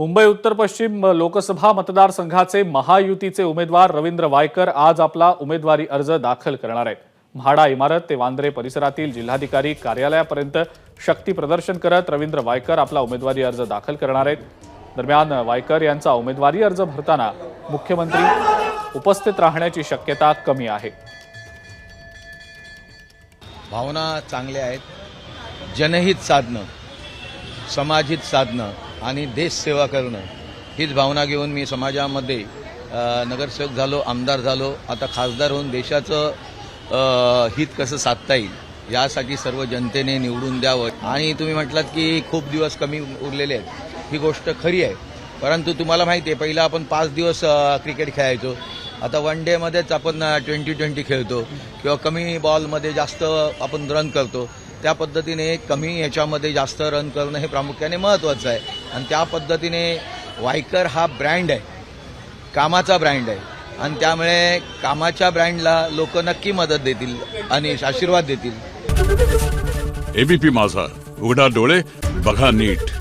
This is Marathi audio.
मुंबई उत्तर पश्चिम लोकसभा मतदारसंघाचे महायुतीचे उमेदवार रवींद्र वायकर आज आपला उमेदवारी अर्ज दाखल करणार आहेत. म्हाडा इमारत ते वांद्रे परिसरातील जिल्हाधिकारी कार्यालयापर्यंत शक्ती प्रदर्शन करत रवींद्र वायकर आपला उमेदवारी अर्ज दाखल करणार आहेत. दरम्यान वायकर यांचा उमेदवारी अर्ज भरताना मुख्यमंत्री उपस्थित राहण्याची शक्यता कमी आहे. भावना चांगल्या आहेत. जनहित साधणं समाजहित साधणं आणि देशसेवा करणं. हीच भावना घेऊन मी समाजामध्ये नगरसेवक झालो आमदार झालो. आता खासदार होऊन देशाचं हित कसं साधता येईल यासाठी सर्व जनतेने निवडून द्यावं. आणि तुम्ही म्हटलात की खूप दिवस कमी उरलेले आहेत. ही गोष्ट खरी आहे. परंतु तुम्हाला माहिती आहे पहिला आपण पाच दिवस क्रिकेट खेळायचो. आता वन डेमध्येच आपण ट्वेंटी ट्वेंटी खेळतो. किंवा कमी बॉलमध्ये जास्त आपण रन करतो. त्या पद्धतीने कमी याच्यामध्ये जास्त रन करणं हे प्रामुख्याने महत्त्वाचं आहे. आणि त्या पद्धतीने वायकर हा ब्रँड आहे. कामाचा ब्रँड आहे. आणि त्यामुळे कामाच्या ब्रँडला लोक नक्की मदत देतील आणि आशीर्वाद देतील. एबीपी माझा. उघडा डोळे बघा नीट.